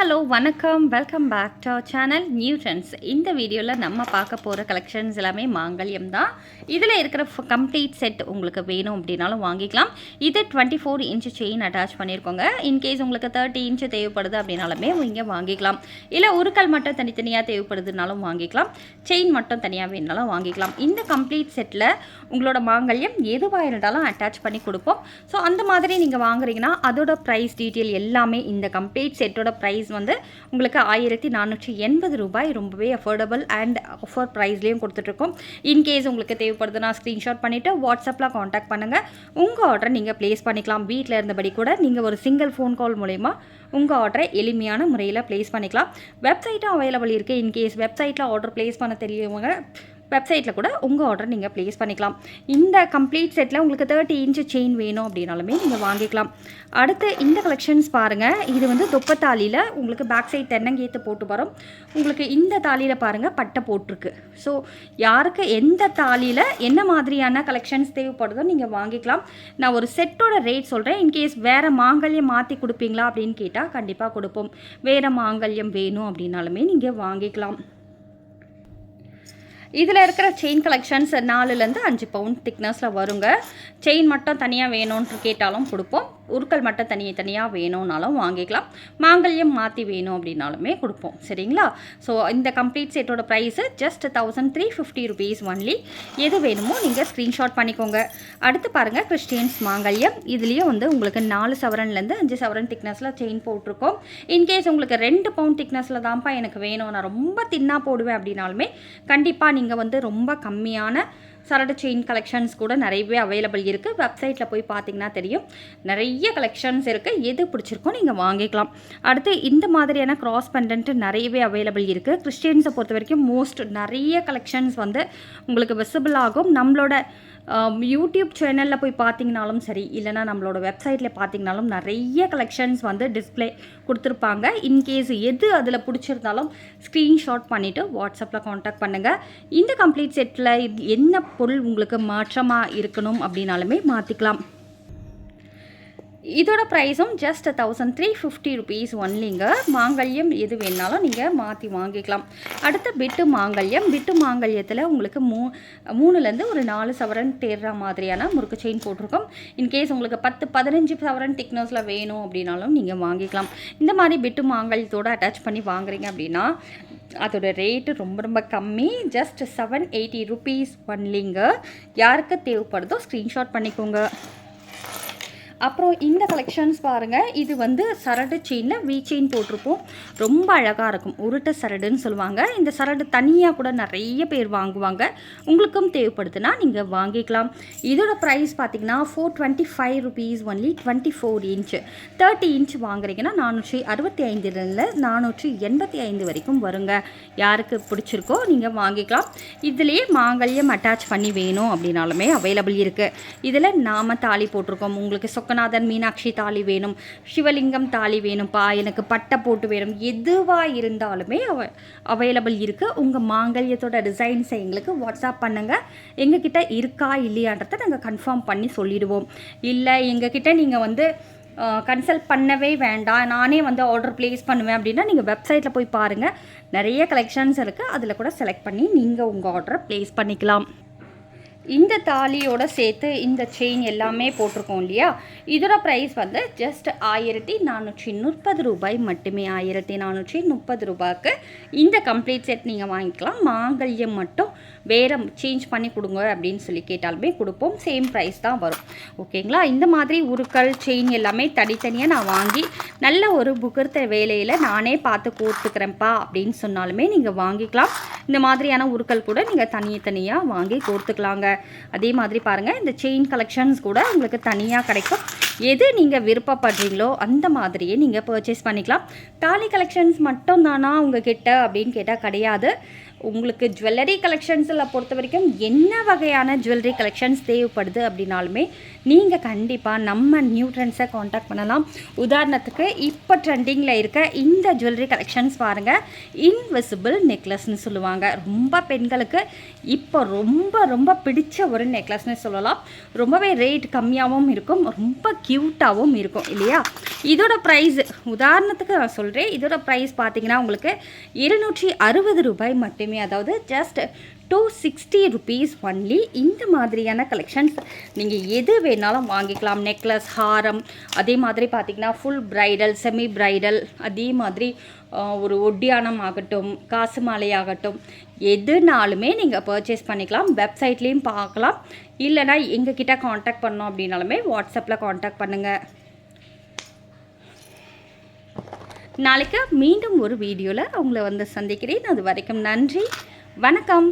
Hello வணக்கம். Welcome back to our channel new trends இந்த வீடியோவில் நம்ம பார்க்க போகிற கலெக்ஷன்ஸ் எல்லாமே மாங்கல்யம் தான். இதில் இருக்கிற கம்ப்ளீட் செட் உங்களுக்கு வேணும் அப்படின்னாலும் வாங்கிக்கலாம். இது twenty four inch chain attach பண்ணியிருக்கோங்க in case உங்களுக்கு தேர்ட்டி இன்ச்சு தேவைப்படுது அப்படின்னாலுமே இங்கே வாங்கிக்கலாம். இல்லை உருக்கல் மட்டும் தனித்தனியாக தேவைப்படுதுனாலும் வாங்கிக்கலாம். செயின் மட்டும் தனியாக வேணுனாலும் வாங்கிக்கலாம். இந்த கம்ப்ளீட் செட்டில் உங்களோட மாங்கல்யம் எதுவாக இருந்தாலும் அட்டாச் பண்ணி கொடுப்போம். ஸோ அந்த மாதிரி நீங்கள் வாங்குறீங்கன்னா அதோட ப்ரைஸ் டீட்டெயில் எல்லாமே இந்த கம்ப்ளீட் செட்டோட ப்ரைஸ் வந்து உங்களுக்கு ஆயிரத்தி நானூற்றி எண்பது ரூபாய் ரொம்பவே அஃபோர்டபுள் அண்ட் ஆஃபர் ப்ரைஸ்லேயும் கொடுத்துட்ருக்கோம். இன்கேஸ் உங்களுக்கு தேவைப்படுதுன்னா ஸ்க்ரீன்ஷாட் பண்ணிவிட்டு வாட்ஸ்அப்பில் காண்டாக்ட் பண்ணுங்கள் உங்கள் ஆர்டரை நீங்கள் ப்ளேஸ் பண்ணிக்கலாம். வீட்டில் இருந்தபடி கூட நீங்கள் ஒரு சிங்கிள் ஃபோன் கால் மூலயமா உங்கள் ஆர்டரை எளிமையான முறையில் ப்ளேஸ் பண்ணிக்கலாம். வெப்சைட்டும் அவைலபிள் இருக்குது இன்கேஸ் வெப்சைட்டில் ஆர்டர் ப்ளேஸ் பண்ண தெரியவங்க வெப்சைட்டில் கூட உங்கள் ஆர்டர் நீங்கள் ப்ளேஸ் பண்ணிக்கலாம். இந்த கம்ப்ளீட் செட்டில் உங்களுக்கு தேர்ட்டி இன்ச்சு செயின் வேணும் அப்படின்னாலுமே நீங்கள் வாங்கிக்கலாம். அடுத்து இந்த கலெக்ஷன்ஸ் பாருங்கள் இது வந்து தொப்பத்தாலியில் உங்களுக்கு பேக் சைட் தென்னங்கேத்து போட்டு வரும். உங்களுக்கு இந்த தாலியில் பாருங்கள் பட்டை போட்டிருக்கு. ஸோ யாருக்கு எந்த தாலியில் என்ன மாதிரியான கலெக்ஷன்ஸ் தேவைப்படுதோ நீங்கள் வாங்கிக்கலாம். நான் ஒரு செட்டோட ரேட் சொல்கிறேன் இன்கேஸ் வேறு மாங்கல்யம் மாற்றி கொடுப்பீங்களா அப்படின்னு கேட்டால் கண்டிப்பாக கொடுப்போம். வேறு மாங்கல்யம் வேணும் அப்படின்னாலுமே நீங்கள் வாங்கிக்கலாம். இதில் இருக்கிற செயின் கலெக்ஷன்ஸ் நாலுலேருந்து அஞ்சு பவுண்ட் திக்னஸில் வருங்க. செயின் மட்டும் தனியாக வேணும்ன்ட்டு கேட்டாலும் கொடுப்போம். உருக்கள் மட்டும் தனியாக தனியாக வேணும்னாலும் வாங்கிக்கலாம். மாங்கல்யம் மாற்றி வேணும் அப்படின்னாலுமே கொடுப்போம். சரிங்களா? ஸோ இந்த கம்ப்ளீட் செட்டோட price just thousand three fifty rupees only எது வேணுமோ நீங்கள் ஸ்க்ரீன்ஷாட் பண்ணிக்கோங்க. அடுத்து பாருங்கள் கிறிஸ்டியன்ஸ் மாங்கல்யம். இதுலேயும் வந்து உங்களுக்கு நாலு சவரன்லேருந்து அஞ்சு சவரன் திக்னஸில் செயின் போட்டிருக்கோம். இன்கேஸ் உங்களுக்கு ரெண்டு பவுண்ட் திக்னஸில் தான்ப்பா எனக்கு வேணும். நான் ரொம்ப தின்னாக போடுவேன் அப்படின்னாலுமே கண்டிப்பாக நீங்கள் வந்து ரொம்ப கம்மியான சரடு செயின் கலெக்ஷன்ஸ் கூட நிறையவே அவைலபிள் இருக்குது வெப்சைட்டில் போய் பார்த்தீங்கன்னா தெரியும். நிறைய கலெக்ஷன்ஸ் இருக்குது எது பிடிச்சிருக்கோ நீங்கள் வாங்கிக்கலாம். அடுத்து இந்த மாதிரியான கிராஸ் பெண்டன்ட் நிறையவே அவைலபிள் இருக்குது கிறிஸ்டியன்ஸை பொறுத்த வரைக்கும் மோஸ்ட் நிறைய கலெக்ஷன்ஸ் வந்து உங்களுக்கு விசிபிள் ஆகும். நம்மளோட யூடியூப் சேனலில் போய் பார்த்தீங்கனாலும் சரி இல்லைனா நம்மளோட வெப்சைட்டில் பார்த்தீங்கனாலும் நிறைய கலெக்ஷன்ஸ் வந்து டிஸ்பிளே கொடுத்துருப்பாங்க. இன்கேஸ் எது அதில் பிடிச்சிருந்தாலும் ஸ்க்ரீன்ஷாட் பண்ணிவிட்டு வாட்ஸ்அப்பில் காண்டாக்ட் பண்ணுங்கள் இந்த கம்ப்ளீட் செட்டில் என்ன பொருள் உங்களுக்கு மாற்றமாக இருக்கணும் அப்படின்னாலுமே மாற்றிக்கலாம் இதோட ப்ரைஸும் just thousand three fifty rupees ஒன்லிங்க மாங்கல்யம் எது வேணாலும் நீங்கள் மாற்றி வாங்கிக்கலாம். அடுத்த பிட்டு மாங்கல்யம். பிட்டு மாங்கல்யத்தில் உங்களுக்கு மூ மூணுலேருந்து ஒரு நாலு சவரன் தேர்ற மாதிரியான முறுக்கு செயின் போட்டிருக்கோம். இன்கேஸ் உங்களுக்கு பத்து பதினஞ்சு சவரன் திக்னஸில் வேணும் அப்படின்னாலும் நீங்கள் வாங்கிக்கலாம். இந்த மாதிரி பிட்டு மாங்கல்யத்தோடு அட்டாச் பண்ணி வாங்குறீங்க அப்படின்னா அதோட ரேட்டு ரொம்ப ரொம்ப கம்மி. ஜஸ்ட் செவன் எயிட்டி ருபீஸ் ஒன்லிங்க யாருக்கு தேவைப்படுதோ ஸ்க்ரீன்ஷாட் பண்ணிக்கோங்க. அப்புறம் இந்த கலெக்ஷன்ஸ் பாருங்கள் இது வந்து சரடு செயினில் வீ செயின் போட்டிருப்போம். ரொம்ப அழகாக இருக்கும். உருட்டை சரடுன்னு சொல்லுவாங்க. இந்த சரடு தனியாக கூட நிறைய பேர் வாங்குவாங்க. உங்களுக்கும் தேவைப்படுதுன்னா நீங்கள் வாங்கிக்கலாம். இதோட ப்ரைஸ் பார்த்தீங்கன்னா four twenty five rupees only twenty four inch thirty inch வாங்குறீங்கன்னா நானூற்றி அறுபத்தி ஐந்துலேருந்து நானூற்றி எண்பத்தி ஐந்து வரைக்கும் வருங்க. யாருக்கு பிடிச்சிருக்கோ நீங்கள் வாங்கிக்கலாம். இதுலேயே மாங்கல்யம் அட்டாச் பண்ணி வேணும் அப்படின்னாலுமே அவைலபிள் இருக்குது இதில் நாம தாலி போட்டிருக்கோம். உங்களுக்கு சொக்க சொக்கநாதன் மீனாட்சி தாலி வேணும் சிவலிங்கம் தாலி வேணும்ப்பா எனக்கு பட்டை போட்டு வேணும். எதுவாக இருந்தாலுமே அவ அவைலபிள் இருக்குது உங்கள் மாங்கல்யத்தோட டிசைன்ஸை எங்களுக்கு வாட்ஸ்அப் பண்ணுங்கள் எங்ககிட்ட இருக்கா இல்லையான்றதை நாங்கள் கன்ஃபார்ம் பண்ணி சொல்லிடுவோம். இல்லை எங்ககிட்ட நீங்கள் வந்து கன்சல்ட் பண்ணவே வேண்டாம். நானே வந்து ஆர்டர் ப்ளேஸ் பண்ணுவேன் அப்படின்னா நீங்கள் வெப்சைட்டில் போய் பாருங்கள் நிறைய கலெக்ஷன்ஸ் இருக்குது அதில் கூட செலக்ட் பண்ணி நீங்கள் உங்கள் ஆர்டரை ப்ளேஸ் பண்ணிக்கலாம். இந்த தாலியோட சேர்த்து இந்த செயின் எல்லாமே போட்டிருக்கோம் இல்லையா? இதோட ப்ரைஸ் வந்து ஜஸ்ட் ஆயிரத்தி நானூற்றி முப்பது ரூபாய் மட்டுமே. ஆயிரத்தி நானூற்றி முப்பது ரூபாய்க்கு இந்த கம்ப்ளீட் செட் நீங்கள் வாங்கிக்கலாம். மாங்கல்யம் மட்டும் வேறு சேஞ்ச் பண்ணி கொடுங்க அப்படின்னு சொல்லி கேட்டாலுமே கொடுப்போம். சேம் ப்ரைஸ் தான் வரும். ஓகேங்களா இந்த மாதிரி உருக்கள் செயின் எல்லாமே தனித்தனியாக நான் வாங்கி நல்ல ஒரு புகர்த்த வேலையில் நானே பார்த்து கோர்த்துக்கிறேன்ப்பா அப்படின்னு சொன்னாலுமே நீங்கள் வாங்கிக்கலாம். இந்த மாதிரியான உருக்கள் கூட நீங்கள் தனித்தனியாக வாங்கி கோர்த்துக்கலாங்க. அதே மாதிரி பாருங்கள் இந்த செயின் கலெக்ஷன்ஸ் கூட உங்களுக்கு தனியாக கிடைக்கும். எது நீங்கள் விருப்பப்படுறீங்களோ அந்த மாதிரியே நீங்கள் பர்ச்சேஸ் பண்ணிக்கலாம். தாலி கலெக்ஷன்ஸ் மட்டும் தானா உங்கள் கிட்ட அப்படின்னு கேட்டால் கிடையாது. உங்களுக்கு ஜுவல்லரி கலெக்ஷன்ஸில் பொறுத்த வரைக்கும் என்ன வகையான ஜுவல்லரி கலெக்ஷன்ஸ் தேவைப்படுது அப்படின்னாலுமே நீங்கள் கண்டிப்பாக நம்ம நியூ ட்ரெண்ட்ஸை காண்டாக்ட் பண்ணலாம். உதாரணத்துக்கு இப்போ ட்ரெண்டிங்கில் இருக்க இந்த ஜுவல்லரி கலெக்ஷன்ஸ் பாருங்கள் இன்விசிபிள் நெக்லஸ்னு சொல்லுவாங்க. ரொம்ப பெண்களுக்கு இப்போ ரொம்ப ரொம்ப பிடிச்ச ஒரு நெக்லஸ்னு சொல்லலாம். ரொம்பவே ரேட் கம்மியாகவும் இருக்கும். ரொம்ப க்யூட்டாகவும் இருக்கும் இல்லையா? இதோட ப்ரைஸ் உதாரணத்துக்கு நான் சொல்கிறேன் இதோட ப்ரைஸ் பார்த்தீங்கன்னா உங்களுக்கு இருநூற்றி அறுபது ரூபாய் மட்டும் அதாவது just two sixty rupees only இந்த மாதிரியான கலெக்ஷன்ஸ் நீங்கள் எது வேணாலும் வாங்கிக்கலாம். நெக்லஸ் ஹாரம் அதே மாதிரி பார்த்தீங்கன்னா ஃபுல் பிரைடல் செமி பிரைடல் அதே மாதிரி ஒரு ஒட்டியானம் ஆகட்டும் காசு மாலை ஆகட்டும் எதுனாலுமே நீங்கள் பர்ச்சேஸ் பண்ணிக்கலாம். வெப்சைட்லேயும் பார்க்கலாம். இல்லைனா எங்ககிட்ட காண்டாக்ட் பண்ணோம் அப்படின்னாலுமே வாட்ஸ்அப்பில் காண்டாக்ட் பண்ணுங்கள் நாளைக்கு மீண்டும் ஒரு வீடியோவில் உங்களை வந்து சந்திக்கிறேன். அது வரைக்கும் நன்றி. வணக்கம்.